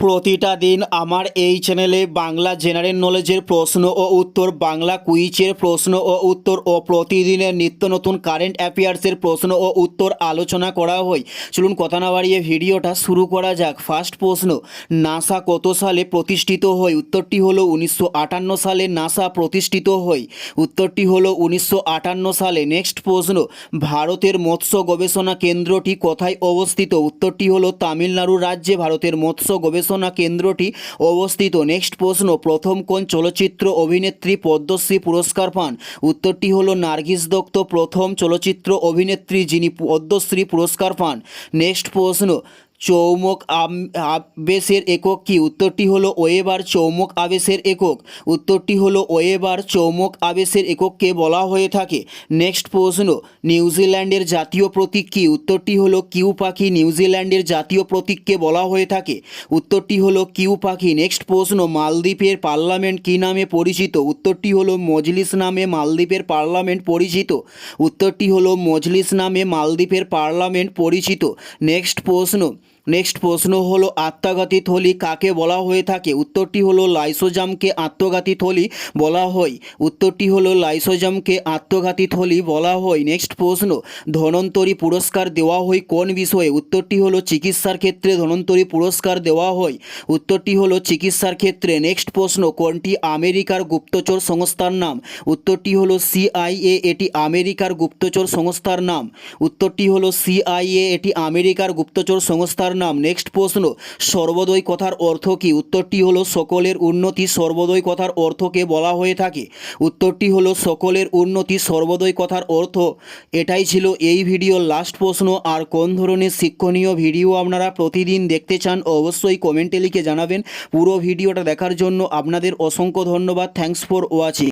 প্রতিটা দিন আমার এই চ্যানেলে বাংলা জেনারেল নলেজের প্রশ্ন ও উত্তর, বাংলা কুইজের প্রশ্ন ও উত্তর ও প্রতিদিনের নিত্য নতুন কারেন্ট অ্যাফেয়ার্সের প্রশ্ন ও উত্তর আলোচনা করা হয়। চলুন কথা না বাড়িয়ে ভিডিওটা শুরু করা যাক। ফার্স্ট প্রশ্ন, নাসা কত সালে প্রতিষ্ঠিত হয়? উত্তরটি হলো উনিশশো আটান্ন সালে নাসা প্রতিষ্ঠিত হয়। উত্তরটি হলো উনিশশো আটান্ন সালে। নেক্সট প্রশ্ন, ভারতের মৎস্য গবেষণা কেন্দ্রটি কোথায় অবস্থিত? উত্তরটি হলো তামিলনাড়ু রাজ্যে, ভারতের মৎস্য গবেষণা কেন্দ্রটি অবস্থিত। নেক্সট প্রশ্ন, প্রথম কোন চলচ্চিত্র অভিনেত্রী পদ্মশ্রী পুরস্কার পান? উত্তরটি হলো নার্গিস দত্ত, প্রথম চলচ্চিত্র অভিনেত্রী যিনি পদ্মশ্রী পুরস্কার পান। নেক্সট প্রশ্ন চৌমক আবেশের একক কি? উত্তরটি হলো ওয়েবার চৌমক আবেশের একক। উত্তরটি হলো ওয়েবার চৌমক আবেশের একককে বলা হয়ে থাকে। নেক্সট প্রশ্ন, নিউজিল্যান্ডের জাতীয় প্রতীক কি? উত্তরটি হলো কিউ পাখি, নিউজিল্যান্ডের জাতীয় প্রতীককে বলা হয়ে থাকে। উত্তরটি হলো কিউ পাখি। নেক্সট প্রশ্ন, মালদ্বীপের পার্লামেন্ট কী নামে পরিচিত? উত্তরটি হলো মজলিস নামে মালদ্বীপের পার্লামেন্ট পরিচিত। উত্তরটি হলো মজলিস নামে মালদ্বীপের পার্লামেন্ট পরিচিত। নেক্সট প্রশ্ন নেক্সট প্রশ্ন হলো, আত্মঘাতী থলি কাকে বলা হয়ে থাকে? উত্তরটি হলো, লাইসোজামকে আত্মঘাতী থলি বলা হয়। উত্তরটি হলো, লাইসোজামকে আত্মঘাতী থলি বলা হয়। নেক্সট প্রশ্ন, ধনন্তরী পুরস্কার দেওয়া হয় কোন বিষয়ে? উত্তরটি হলো, চিকিৎসার ক্ষেত্রে ধনন্তরী পুরস্কার দেওয়া হয়। উত্তরটি হলো, চিকিৎসার ক্ষেত্রে। নেক্সট প্রশ্ন, কোনটি আমেরিকার গুপ্তচর সংস্থার নাম? উত্তরটি হলো, সিআইএ, এটি আমেরিকার গুপ্তচর সংস্থার নাম। উত্তরটি হলো, সিআইএ, এটি আমেরিকার গুপ্তচর সংস্থার নাম। নেক্সট প্রশ্ন সর্বোদয় কথার অর্থ কী? উত্তরটি হলো সকলের উন্নতি সর্বোদয় কথার অর্থকে বলা হয়ে থাকে। উত্তরটি হলো সকলের উন্নতি সর্বোদয় কথার অর্থ। এটাই ছিল এই ভিডিওর লাস্ট প্রশ্ন। আর কোন ধরনের শিক্ষণীয় ভিডিও আপনারা প্রতিদিন দেখতে চান, অবশ্যই কমেন্টে লিখে জানাবেন। পুরো ভিডিওটা দেখার জন্য আপনাদের অসংখ্য ধন্যবাদ। Thanks for watching